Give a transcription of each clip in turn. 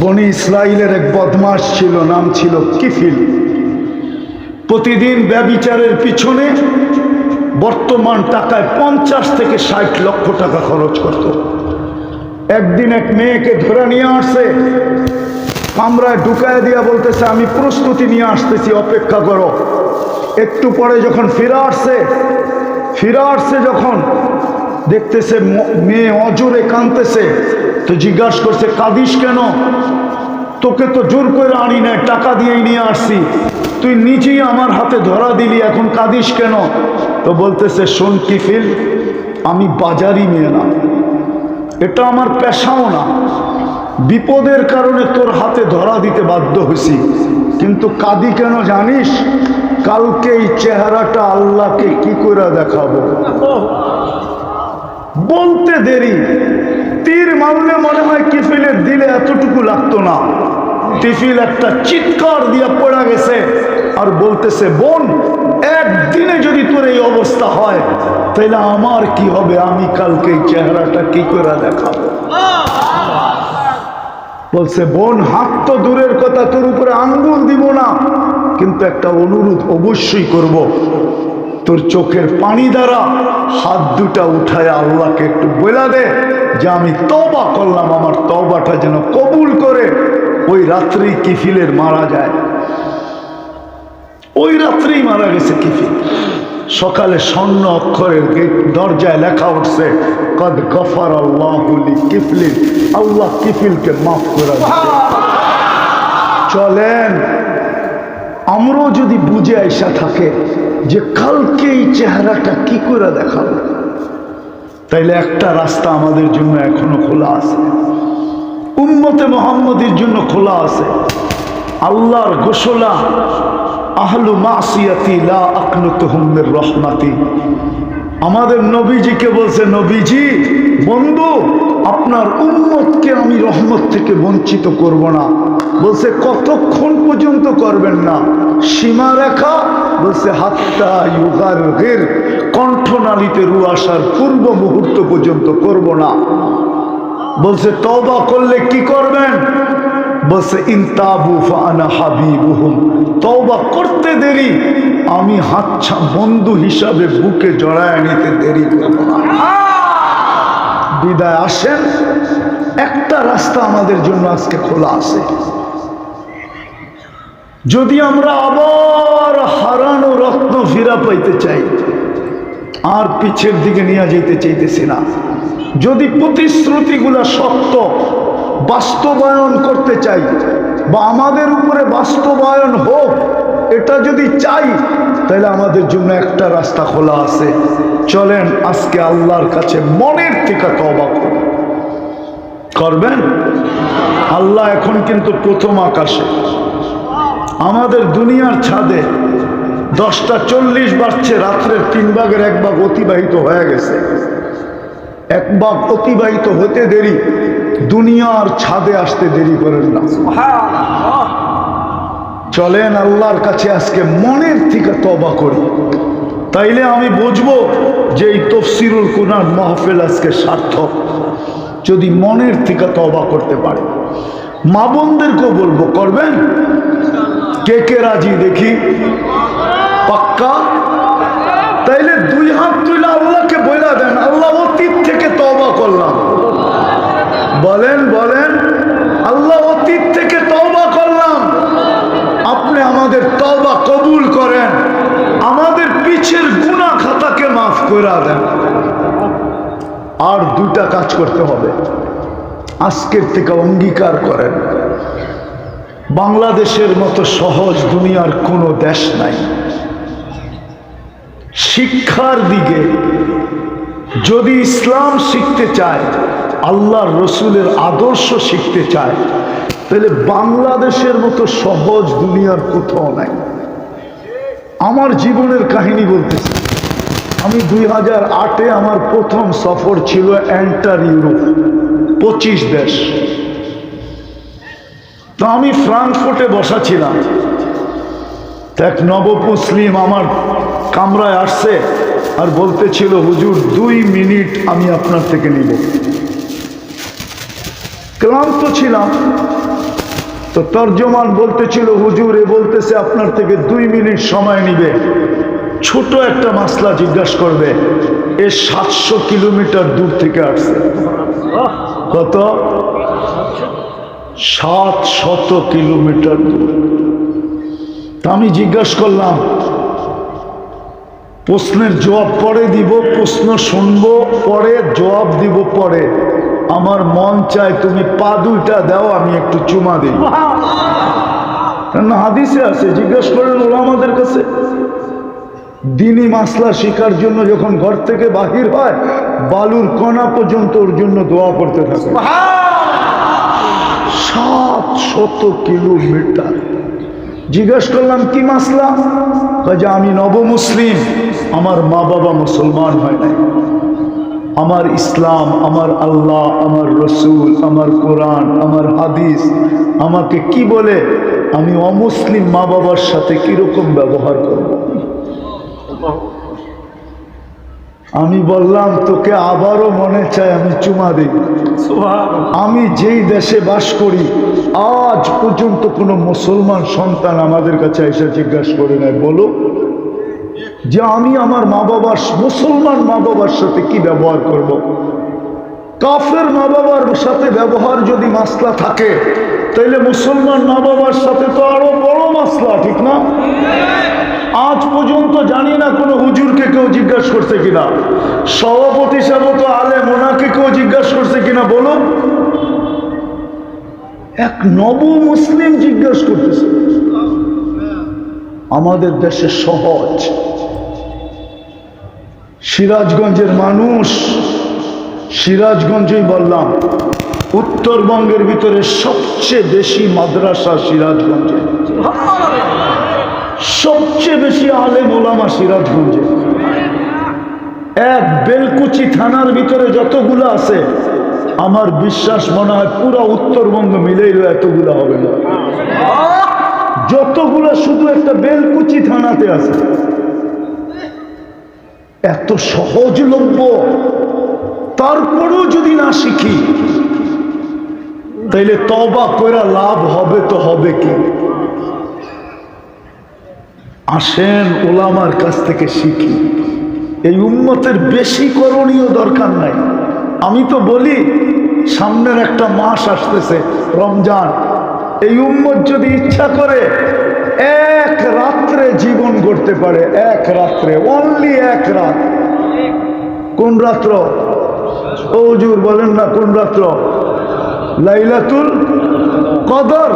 বনি ইসরায়েলের এক বদমাস ছিল, নাম ছিল কিফিল। প্রতিদিন ব্যবিচারের পিছনে বর্তমান টাকায় পঞ্চাশ থেকে ষাট লক্ষ টাকা খরচ করত। একদিন এক মেয়েকে ধরে নিয়ে আসছে, কামরায় ঢুকায় দিয়া বলতেছে, আমি প্রস্তুতি নিয়ে আসতেছি, অপেক্ষা করো। একটু পরে যখন ফিরে আসছে ফিরে আসছে যখন দেখতেছে মেয়ে অজোরে কাঁদতেছে। তো জিজ্ঞাসা করছে, কাঁদিস কেন? তোকে তো জোর করে আনি না টাকা দিয়েই নিয়ে আসছি। তুই নিজেই আমার হাতে ধরা দিলি, এখন কাঁদিস কেন? তো বলতেছে, শোন কি ফিল আমি বাজারি মেয়ে না। এটা আমার পেশাও না। বিপদের কারণে তোর হাতে ধরা দিতে বাধ্য হয়েছি। কিন্তু কাদি কেন জানিস? কালকে এই চেহারাটা আল্লাহকে কি করে দেখাবো? বলতে দেরি। তীর মারলে মনে হয় কিফিলের দিলে এতটুকু লাগতো না। টিফিল একটা চিৎকার দিয়ে পড়া গেছে আর বলতেছে, বোন, একদিনে যদি তোর এই অবস্থা হয় তাহলে আমার কি হবে? আমি কালকে এই চেহারাটা কি করে দেখাবো? বলছে, বোন, হাত তো দূরের কথা, তোর উপরে আঙ্গুল দিব না। কিন্তু একটা অনুরোধ অবশ্যই করব। তোর চোখের পানি দ্বারা হাত দুটা উঠায় আল্লাহকে একটু বলা দে যে আমি তবা করলাম, আমার তবাটা যেন কবুল করে। ওই রাত্রেই কিফিলের মারা যায়। ওই রাত্রেই মারা গেছে কিফিল। সকালে স্বর্ণ অক্ষরের দরজায় লেখা উঠছে, কদ গফার আল্লাহুলি কিফলিন আল্লাহ কিফিলকে মাফ করে। চলেন আমরাও যদি বুঝে আইসা থাকে যে কালকে এই চেহারাটা কি করে দেখাবে? তাইলে একটা রাস্তা আমাদের জন্য এখনও খোলা আছে। উম্মতে মোহাম্মদের জন্য খোলা আছে। আল্লাহর গোসলা আহলু মাসিয়াতি লা আকনুতুহুম মির রহমাতি। আমাদের নবীজিকে বলছে, নবীজি, বন্ধু, আপনার উম্মতকে আমি রহমত থেকে বঞ্চিত করব না। বলছে, কতক্ষণ পর্যন্ত করবেন না? সীমা রেখা, বলছে, হাত্তা ইউগার গের কণ্ঠনালীতে রু আসার পূর্ব মুহূর্ত পর্যন্ত করব না। বলছে তবা করলে কি করবেন? বলছে ইনতাবু করতে দেরি, আমি হাতছা বন্ধু হিসাবে বুকে জড়ায় নিতে দেরি বিদায় আসেন, একটা রাস্তা আমাদের জন্য আজকে খোলা আছে। যদি আমরা আবার হারানো রত্ন ফিরা পাইতে চাই, আর পিছের দিকে নিয়ে যেতে চাইতেছি না। যদি প্রতিশ্রুতিগুলো সত্য বাস্তবায়ন করতে চাই বা আমাদের উপরে বাস্তবায়ন হোক, এটা যদি চাই, তাহলে আমাদের জন্য একটা রাস্তা খোলা আছে। চলেন আজকে আল্লাহর কাছে মনের থেকে তবা করবেন? আল্লাহ এখন কিন্তু প্রথম আকাশে। আমাদের দুনিয়ার ছাদে দশটা চল্লিশ বাজছে রাত্রের তিন ভাগের এক ভাগ অতিবাহিত হয়ে গেছে। এক ভাগ অতিবাহিত হতে দেরি। দুনিয়ার ছাদে আসতে দেরি করেন না। চলেন আল্লাহর কাছে আজকে মনের থেকে তবা করি। তাইলে আমি বুঝব যে এই তফসিরুল কুনার মাহফিল আজকে সার্থক। যদি মনের থেকে তবা করতে পারে। মা বোনদেরকেও বলব করবেন? কে কে রাজি দেখি? পাক্কা? তাইলে দুই হাত তুলে আল্লাহকে বইলা দেন। আল্লাহ অতীত থেকে তবা করলাম বলেন বলেন আল্লাহ অতীত থেকে তবা করলাম। আপনি আমাদের তবা কবুল করেন। আমাদের পিছের গুণা খাতাকে মাফ করে দেন। আর দুটা কাজ করতে হবে। আজকের থেকে অঙ্গীকার করেন। বাংলাদেশের মতো সহজ দুনিয়ার কোনো দেশ নাই। শিক্ষার দিকে যদি ইসলাম শিখতে চায় আল্লাহর রসুলের আদর্শ শিখতে চায়, তাহলে বাংলাদেশের মতো সহজ দুনিয়ার কোথাও নাই। আমার জীবনের কাহিনী বলতেছি। আমি দুই হাজার আটে আমার প্রথম সফর ছিল এন্টার ইউরোপ, পঁচিশ দেশ। তো আমি ফ্রাঙ্কফুর্টে বসা ছিলাম। এক নবমুসলিম আমার কামরায় আসছে আর বলতেছিল, হুজুর, দুই মিনিট আমি আপনার থেকে নিব। ক্লান্ত ছিলাম। তো তর্জমান বলতেছিল, হুজুর বলতেছে আপনার থেকে দুই মিনিট সময় নিবে। ছোট একটা মাসলা জিজ্ঞাসা করবে, এ সাতশো কিলোমিটার দূর থেকে আসছে। কত? সাত শত কিলোমিটার দূর। তা আমি জিজ্ঞাসা করলাম, প্রশ্নের জবাব পরে দিব, প্রশ্ন শুনব, পরে জবাব দিব পরে। আমার মন চায় তুমি পা দুইটা দাও আমি একটু চুমা দিই। হাদিসে আছে জিজ্ঞাসা করেন আমাদের কাছে দিনই মাসলা শেখার জন্য যখন ঘর থেকে বাহির হয় বালুর কণা পর্যন্ত ওর জন্য দোয়া করতে থাকে। সাত শত কিলোমিটার। জিজ্ঞেস করলাম কি মাসলা? যে আমি নবমুসলিম আমার মা বাবা মুসলমান হয় নাই। আমার ইসলাম আমার আল্লাহ আমার রসুল আমার কোরআন আমার হাদিস আমাকে কি বলে? আমি অমুসলিম মা বাবার সাথে কীরকম ব্যবহার করব? আমি বললাম তোকে আবারও মনে চায় আমি চুমা দিই। আমি যেই দেশে বাস করি আজ পর্যন্ত কোনো মুসলমান সন্তান আমাদের কাছে এসে জিজ্ঞাসা করে নেয় বলো যে আমি আমার মা বাবার মুসলমান মা বাবার সাথে কি ব্যবহার করব। কাফের মা বাবার সাথে ব্যবহার যদি মাসলা থাকে, তাইলে মুসলমান মা বাবার সাথে তো আরও বড় মাসলা, ঠিক না? আজ পর্যন্ত জানি না কোনো হুজুরকে কেউ জিজ্ঞাসা করছে কিনা। সভাপতি সাহেব আলে মোনাকে কেউ জিজ্ঞাসা করছে কিনা বলো এক নব মুসলিম জিজ্ঞাসা করতেছে। আমাদের দেশে সহজ। সিরাজগঞ্জের মানুষ, সিরাজগঞ্জই বললাম, উত্তরবঙ্গের ভিতরে সবচেয়ে বেশি মাদ্রাসা সিরাজগঞ্জে। সবচেয়ে বেশি আলেম ওলামা সিরাজগঞ্জে। এক বেলকুচি থানার ভিতরে যতগুলো আছে, আমার বিশ্বাস মনে হয় পুরো উত্তরবঙ্গ মিলেইল এতগুলো হবে না। যতগুলো শুধু একটা বেলকুচি থানাতে আছে। এত সহজলভ্য। তারপরেও যদি না শিখি, তাইলে তবা করে লাভ হবে তো হবে কি? আসেন ওলামার কাছ থেকে শিখি। এই উন্মতের বেশি করণীয় দরকার নাই। আমি তো বলি, সামনের একটা মাস আসতেছে, রমজান। এই উম্মত যদি ইচ্ছা করে এক রাত্রে জীবন করতে পারে, এক রাত্রে অনলি এক রাত। কোন রাত্র? ওজুর বলেন না কোন রাত্র? লাইলাতুল কদর।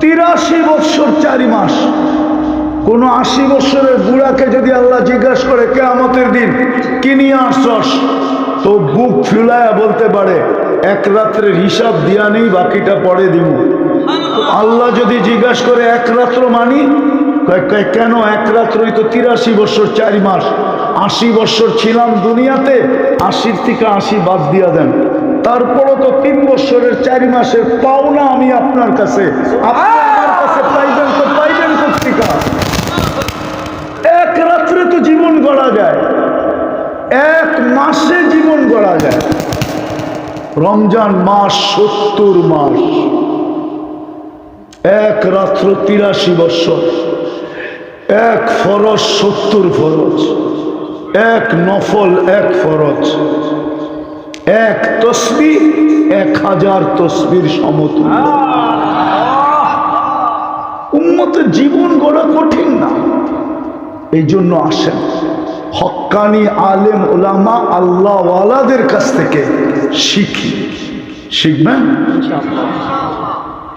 তিরাশি বৎসর চারি মাস। কোন আশি বৎসরের বুড়াকে যদি আল্লাহ জিজ্ঞাসা করে, কেয়ামতের দিন কি নিয়ে আসছস? তো বুক ফিলায়া বলতে পারে, এক রাত্রের হিসাব দিয়া নেই, বাকিটা পরে দিব আল্লাহ যদি জিজ্ঞাসা করে এক রাত্র মানি কেন এক রাত্রই তো তিরাশি বছর, চারি মাস? আশি বছর ছিলাম দুনিয়াতে, আশির থেকে আশি বাদ দিয়া দেন। তারপরও তো তিন বছরের, চারি মাসের পাওনা আমি আপনার কাছে। এক রাত্রে তো জীবন গড়া যায়। এক মাসে জীবন গড়া যায়। রমজান মাস সত্তর মাস। এক রাত্র তিরাশি বৎসর, এক ফরজ সত্তর ফরজ, এক নফল এক ফরজ, এক তসবি, এক হাজার তসবির সমতুল্য। উন্মতের জীবন গড়া কঠিন না এই জন্য আসেন হক্কানি আলেম ওলামা আল্লাহওয়ালাদের কাছ থেকে শিখি। শিখবেন?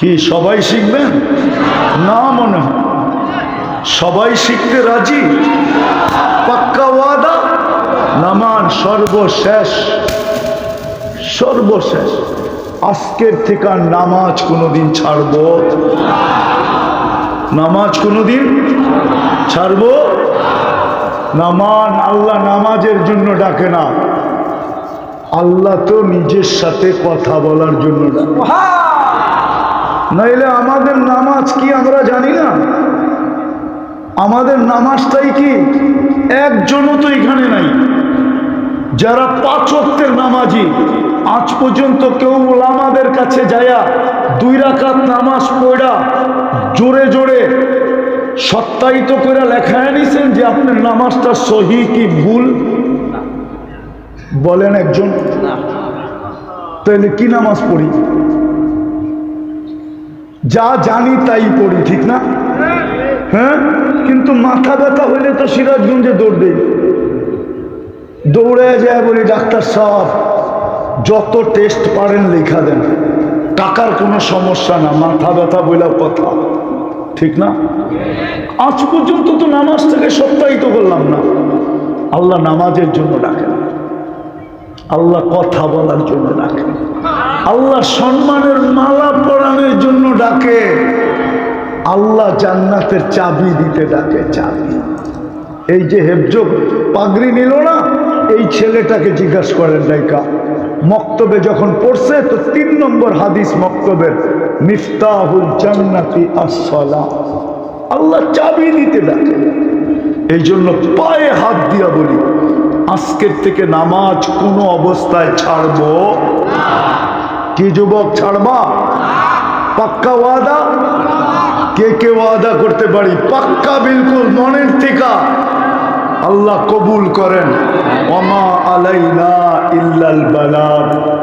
কি সবাই শিখবেন না মনে হয়। সবাই শিখতে রাজি? পাক্কা ওয়াদা? নামান সর্বশেষ। সর্বশেষ। আজকের থেকে নামাজ কোনোদিন ছাড়ব? নামাজ কোনোদিন ছাড়ব? নামান আল্লাহ নামাজের জন্য ডাকে না। আল্লাহ তো নিজের সাথে কথা বলার জন্য ডাকে। নাইলে আমাদের নামাজ কি আমরা জানি না? আমাদের নামাজটাই কি? একজনও তো এখানে নাই। যারা পাঁচ অক্টের নামাজি, আজ পর্যন্ত কেউ ওলামাদের কাছে যায়া দুই রাকাত নামাজ পড়া জোরে জোরে সত্যায়িত করে লেখায় নিছেন যে আপনার নামাজটা সহি কি ভুল? বলেন একজন। তাহলে কি নামাজ পড়ি? যা জানি তাই পড়ি, ঠিক না? হ্যাঁ? কিন্তু মাথা ব্যথা হইলে তো সিরাজগঞ্জে দৌড় দেই। দৌড়ে যায় বলি, ডাক্তার সাহেব, যত টেস্ট পারেন লেখা দেন। টাকার কোনো সমস্যা না, মাথা ব্যথা বইলা কথা। ঠিক না? আজ পর্যন্ত তো নামাজ থেকে সপ্তাহিত করলাম না। আল্লাহ নামাজের জন্য ডাকেন। আল্লাহ কথা বলার জন্য ডাকে আল্লাহ সম্মানের মালা ডাকে আল্লাহ জান্নাতের চাবি দিতে ডাকে, চাবি। এই যে হেফজ পাগড়ি নিল না, এই ছেলেটাকে জিজ্ঞাসা করেন ডাইকা মক্তবে যখন পড়ছে, তো তিন নম্বর হাদিস মক্তবের, মিফতাহুল জান্নাতি আসসালাম আল্লাহ চাবি দিতে ডাকে। এই জন্য পায়ে হাত দিয়া বলি, আজকের থেকে নামাজ কোনো অবস্থায় ছাড়বো? কি যুবক, ছাড়বা? পাক্কা ওয়াদা? কে কে ওয়াদা করতে পারি? পাক্কা বিলকুল মনের থেকে আল্লাহ কবুল করেন। অমা আলাইনা ইল্লাল বালাগ।